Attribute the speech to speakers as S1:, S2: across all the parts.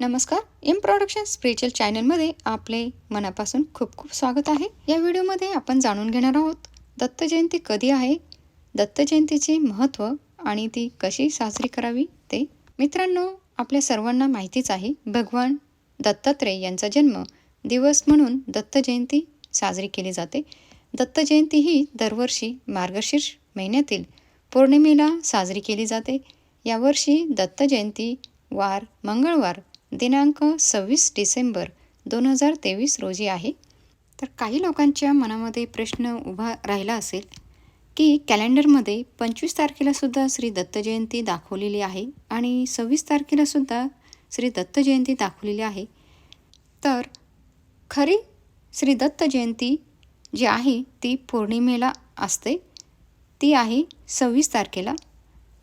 S1: नमस्कार. M production spiritual चॅनलमध्ये आपले मनापासून खूप खूप स्वागत आहे. या व्हिडिओमध्ये आपण जाणून घेणार आहोत दत्त जयंती कधी आहे दत्त जयंतीचे महत्त्व आणि ती कशी साजरी करावी ते. मित्रांनो आपल्या सर्वांना माहितीच आहे भगवान दत्तात्रय यांचा जन्म दिवस म्हणून दत्त जयंती साजरी केली जाते. दत्त जयंती ही दरवर्षी मार्गशीर्ष महिन्यातील पौर्णिमेला साजरी केली जाते. यावर्षी दत्त जयंती वार मंगळवार दिनांक सव्वीस डिसेंबर दोन हजार तेवीस रोजी आहे. तर काही लोकांच्या मनामध्ये प्रश्न उभा राहिला असेल की कॅलेंडरमध्ये पंचवीस तारखेलासुद्धा श्री दत्त जयंती दाखवलेली आहे आणि सव्वीस तारखेलासुद्धा श्री दत्त जयंती दाखवलेली आहे. तर खरी श्री दत्त जयंती जी आहे ती पौर्णिमेला असते. ती आहे सव्वीस तारखेला.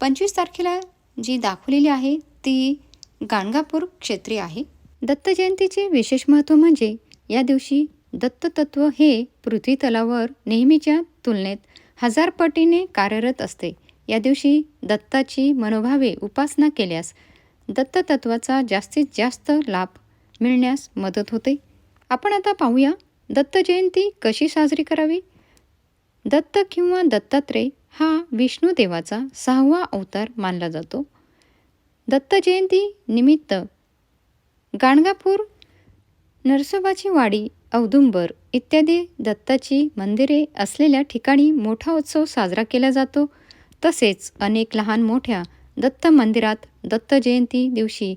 S1: पंचवीस तारखेला जी दाखवलेली आहे ती गाणगापूर क्षेत्री आहे. दत्त जयंतीचे विशेष महत्त्व म्हणजे या दिवशी दत्ततत्व हे पृथ्वी तलावर नेहमीच्या तुलनेत हजार पटीने कार्यरत असते. या दिवशी दत्ताची मनोभावे उपासना केल्यास दत्ततत्वाचा जास्तीत जास्त लाभ मिळण्यास मदत होते. आपण आता पाहूया दत्त जयंती कशी साजरी करावी? दत्त किंवा दत्तात्रय हा विष्णुदेवाचा सहावा अवतार मानला जातो. दत्तजयंती निमित्त. गाणगापूर नरसोबाची वाडी औदुंबर इत्यादी दत्ताची मंदिरे असलेल्या ठिकाणी मोठा उत्सव साजरा केला जातो. तसेच अनेक लहान मोठ्या दत्त मंदिरात दत्त जयंती दिवशी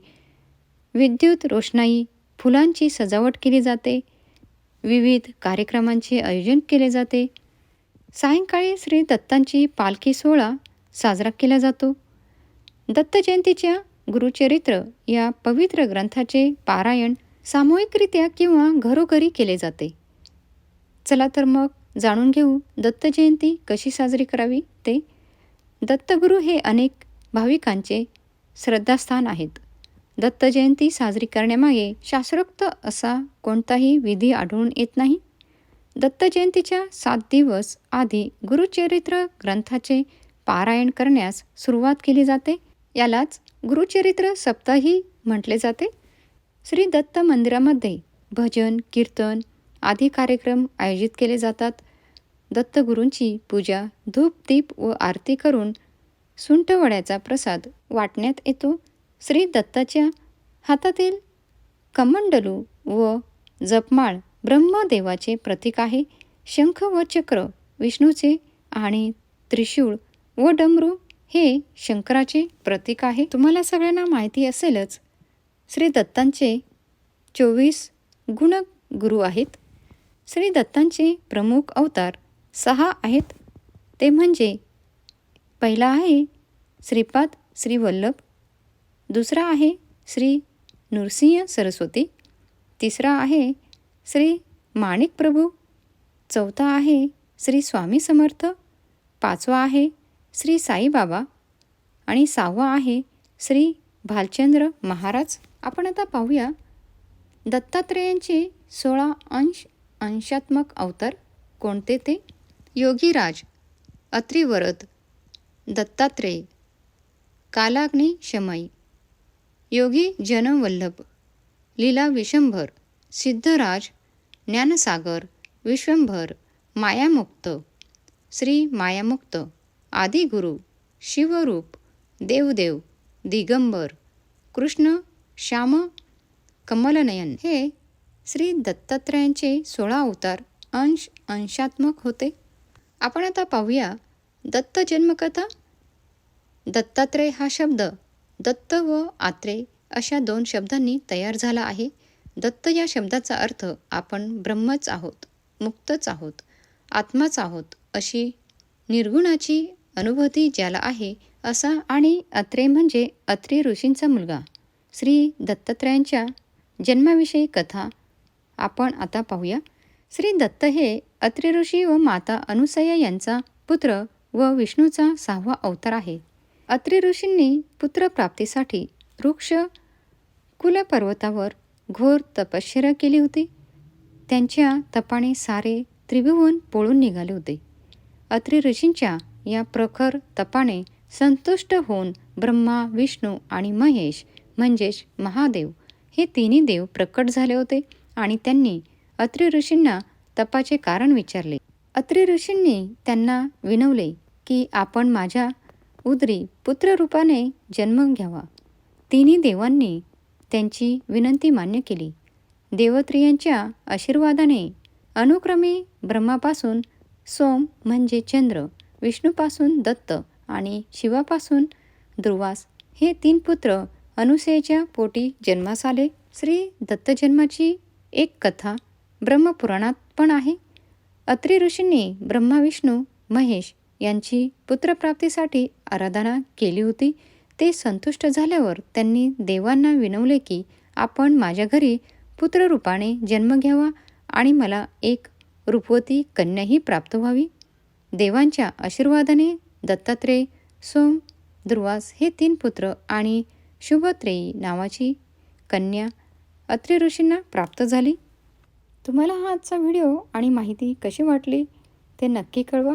S1: विद्युत रोषणाई फुलांची सजावट केली जाते. विविध कार्यक्रमांचे आयोजन केले जाते. सायंकाळी श्री दत्तांची पालखी सोहळा साजरा केला जातो. दत्त जयंतीच्या गुरुचरित्र या पवित्र ग्रंथाचे पारायण सामूहिकरित्या किंवा घरोघरी केले जाते. चला तर मग जाणून घेऊ दत्त जयंती कशी साजरी करावी ते. दत्तगुरू हे अनेक भाविकांचे श्रद्धास्थान आहेत. दत्त जयंती साजरी करण्यामागे शास्त्रोक्त असा कोणताही विधी आढळून येत नाही. दत्त जयंतीच्या सात दिवस आधी गुरुचरित्र ग्रंथाचे पारायण करण्यास सुरुवात केली जाते. यालाच गुरुचरित्र सप्ताही म्हटले जाते. श्री दत्त मंदिरामध्ये भजन कीर्तन आदी कार्यक्रम आयोजित केले जातात. दत्तगुरूंची पूजा धूप दीप व आरती करून सुंठवड्याचा प्रसाद वाटण्यात येतो. श्री दत्ताच्या हातातील कमंडलू व जपमाळ ब्रह्मदेवाचे प्रतीक आहे. शंख व चक्र विष्णूचे आणि त्रिशूळ व डमरू हे शंकराचे प्रतीक आहे. तुम्हाला सगळ्यांना माहिती असेलच श्री दत्तांचे चोवीस गुण गुरु आहेत. श्री दत्तांचे प्रमुख अवतार सहा आहेत. ते म्हणजे पहिला आहे श्रीपाद श्री वल्लभ दुसरा आहे श्री नृसिंह सरस्वती तिसरा आहे श्री माणिक प्रभू चौथा आहे श्री स्वामी समर्थ पाचवा आहे श्री साईबाबा आणि सहावा आहे श्री भालचंद्र महाराज. आपण आता पाहूया दत्तात्रेयांचे सोळा अंश अंशात्मक अवतार कोणते ते? योगीराज अत्रिवरद दत्तात्रेय कालाग्नी शमई योगी जनवल्लभ लीला विशंभर सिद्धराज ज्ञानसागर विश्वंभर मायामुक्त श्री मायामुक्त. आदिगुरु शिवरूप देवदेव दिगंबर कृष्ण श्याम कमलनयन हे श्री दत्तात्रयांचे सोळा अवतार अंश अंशात्मक होते. आपण आता पाहूया दत्त जन्मकथा. दत्तात्रय हा शब्द दत्त व आत्रेय अशा दोन शब्दांनी तयार झाला आहे. दत्त या शब्दाचा अर्थ आपण ब्रह्मच आहोत मुक्तच आहोत आत्माच आहोत अशी निर्गुणाची अनुभूती ज्याला आहे असा आणि अत्रे म्हणजे अत्रे ऋषींचा मुलगा. श्री दत्तात्रयांच्या जन्माविषयी कथा आपण आता पाहूया. श्री दत्त हे अत्रे ऋषी व माता अनुसया यांचा पुत्र व विष्णूचा सहावा अवतार आहे. अत्रे ऋषींनी पुत्रप्राप्तीसाठी वृक्ष कुलपर्वतावर घोर तपश्चर्या केली होती. त्यांच्या तपाने सारे त्रिभुवन पळून निघाले होते. अत्रे ऋषींच्या या प्रखर तपाने संतुष्ट होऊन ब्रह्मा विष्णू आणि महेश म्हणजेच महादेव हे तिन्ही देव प्रकट झाले होते आणि त्यांनी अत्रि ऋषींना तपाचे कारण विचारले. अत्रि ऋषींनी त्यांना विनवले की आपण माझ्या उदरी पुत्ररूपाने जन्म घ्यावा. तिन्ही देवांनी त्यांची विनंती मान्य केली. देवत्रियांच्या आशीर्वादाने अनुक्रमे ब्रह्मापासून सोम म्हणजे चंद्र विष्णूपासून दत्त आणि शिवापासून ध्रुवास हे तीन पुत्र अनुसेच्या पोटी जन्मास आले. श्री दत्तजन्माची एक कथा ब्रह्मपुराणात पण आहे. अत्री ऋषींनी ब्रह्मा विष्णू महेश यांची पुत्रप्राप्तीसाठी आराधना केली होती. ते संतुष्ट झाल्यावर त्यांनी देवांना विनवले की आपण माझ्या घरी पुत्ररूपाने जन्म घ्यावा आणि मला एक रूपवती कन्याही प्राप्त व्हावी. देवांच्या आशीर्वादाने दत्तात्रेय सोम ध्रुवास हे तीन पुत्र आणि शुभत्रेयी नावाची कन्या अत्रि ऋषींना प्राप्त झाली. तुम्हाला हा आजचा व्हिडिओ आणि माहिती कशी वाटली ते नक्की कळवा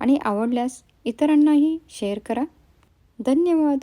S1: आणि आवडल्यास इतरांनाही शेअर करा. धन्यवाद.